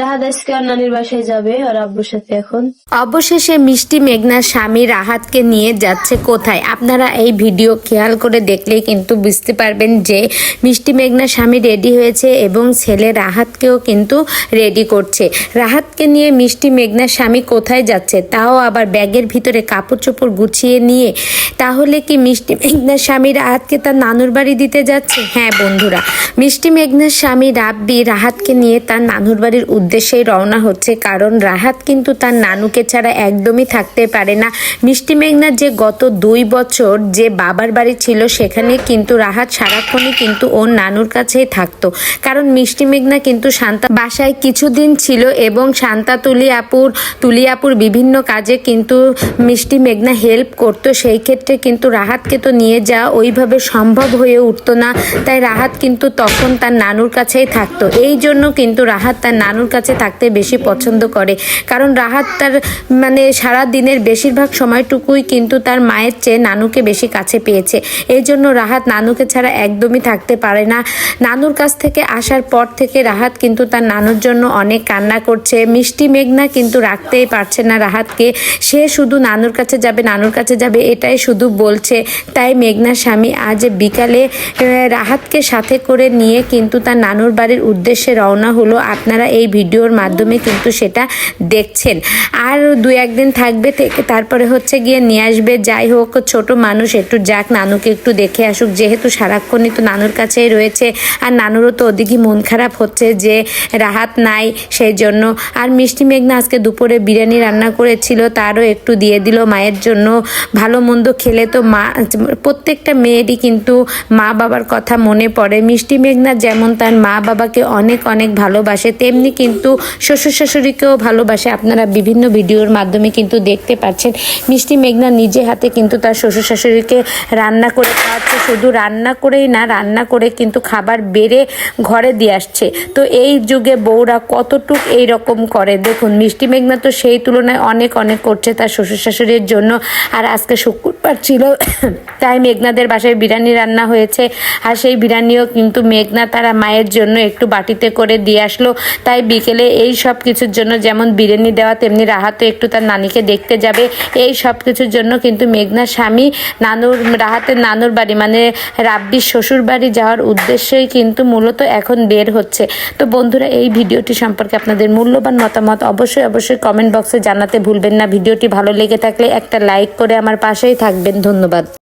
রাহাত আজকে বাসায় যাবে ওর আব্বুর সাথে এখন। অবশেষে মিষ্টি মেঘনার স্বামী রাহাতকে নিয়ে যাচ্ছে কোথায়? আপনারা এই ভিডিও খেয়াল করে কিন্তু বুঝতে পারবেন যে মিষ্টি মেঘনার স্বামী রেডি হয়েছে এবং ছেলে রাহাতকেও কিন্তু রেডি করছে। রাহাতকে নিয়ে মিষ্টি মেঘনার স্বামী কোথায় যাচ্ছে? তাও আবার ব্যাগের ভিতরে কাপড় চোপড় গুছিয়ে নিয়ে। তাহলে কি মিষ্টি মেঘনার স্বামী রাহাতকে তার নানুর বাড়ি দিতে যাচ্ছে? হ্যাঁ বন্ধুরা, মিষ্টি মেঘনার স্বামী রাব্বি রাহাতকে নিয়ে তার নানুর বাড়ির উদ্দেশ্যেই রওনা হচ্ছে, কারণ রাহাত কিন্তু তার নানুকে ছাড়া একদমই থাকতে পারে না। মিষ্টি মেঘনার যে গত দুই বছর যে বাবার বাড়ি ছিল, সেখানে কিন্তু রাহাত সারাক্ষণই কিন্তু ওর নানুর কাছেই থাকতো। কারণ মিষ্টি মেঘনা কিন্তু শান্তা বাসায় কিছুদিন ছিল এবং শান্তা তুলিয়াপুর তুলিয়াপুর বিভিন্ন কাজে কিন্তু মিষ্টি মেঘনা হেল্প করতো। সেই ক্ষেত্রে কিন্তু রাহাতকে তো নিয়ে যাওয়া ওইভাবে সম্ভব হয়ে উঠতো না। তাই রাহাত কিন্তু তখন তার নানুর কাছেই থাকতো। এই জন্য কিন্তু রাহাত তার নানুর কাছে থাকতে বেশি পছন্দ করে। কারণ রাহাত তার মানে সারা দিনের বেশিরভাগ সময়টুকুই কিন্তু তার মায়ের চেয়ে নানুকে বেশি কাছে পেয়েছে। এই জন্য রাহাত নানুকে ছাড়া একদমই থাকতে পারে না। নানুর কাছ থেকে আসার পর থেকে রাহাত কিন্তু তার নানুর জন্য অনেক কান্না করছে। মিষ্টি মেঘনা কিন্তু রাখতেই পারছে না রাহাতকে। সে শুধু নানুর কাছে যাবে, নানুর কাছে যাবে, এটাই শুধু বলছে। তাই মেঘনার স্বামী আজ বিকালে রাহাতকে সাথে করে নিয়ে কিন্তু তার নানুর বাড়ির উদ্দেশ্যে রওনা হলো। আপনারা এই ভিডিওর মাধ্যমে কিন্তু সেটা দেখছেন। আর দু একদিন থাকবে থেকে তারপরে হচ্ছে গিয়ে নিয়ে আসবে। যাই হোক, ছোট মানুষ একটু যাক, নানুকে একটু দেখে আসুক। যেহেতু সারাক্ষণই তো নানুর কাছেই রয়েছে, আর নানুরও তো ওদিকে মন খারাপ হচ্ছে যে রাহাত নাই সেই জন্য। আর মিষ্টি মেঘনা আজকে দুপুরে বিরিয়ানি রান্না করেছিল, তারও একটু দিয়ে দিল মায়ের জন্য। ভালো মন্দ খেলে তো মা, প্রত্যেকটা মেয়েরই কিন্তু মা বাবার কথা মনে পড়ে। মিষ্টি মেঘনা যেমন তার মা বাবাকে অনেক অনেক ভালোবাসে, তেমনি কিন্তু শ্বশুর শাশুড়িকেও ভালোবাসে। আপনারা বিভিন্ন ভিডিওর মাধ্যমে কিন্তু দেখতে পাচ্ছেন। মিষ্টি মেঘনা নিজে হাতে কিন্তু তার শ্বশুর শাশুড়িকে রান্না করে খাওয়াচ্ছে। শুধু রান্না করেই না, রান্না করে কিন্তু খাবার বেড়ে ঘরে দিয়ে আসছে। তো এই যুগে বউরা কতটুক এই রকম করে? দেখুন, মিষ্টি মেঘনা তো সেই তুলনায় অনেক অনেক করছে তার শ্বশুর শাশুড়ির জন্য। আর আজকে শুক্রবার ছিল, তাই মেঘনাদের বাসায় বিরিয়ানি রান্না হয়েছে। আর সেই বিরিয়ানিও কিন্তু মেঘনা তারা মায়ের জন্য একটু বাটিতে করে দিয়ে আসলো। তাই বিকেলে এই সব কিছুর জন্য যেমন বিরিয়ানি দেওয়া, তেমনি রাহাতও একটু তার নানিকে দেখতে যাবে। এই সব কিছুর জন্য কিন্তু মেঘনার স্বামী নানুর, রাহাতের নানুর বাড়ি মানে রাব্বির শ্বশুর বাড়ি যাওয়ার উদ্দেশ্যেই কিন্তু মূলত এখন বের হচ্ছে। তো বন্ধুরা, এই ভিডিওটি সম্পর্কে আপনাদের মূল্যবান মতামত অবশ্যই অবশ্যই কমেন্ট বক্সে জানাতে ভুলবেন না। ভিডিওটি ভালো লেগে থাকলে একটা লাইক করে আমার পাশেই থাকবেন। ধন্যবাদ।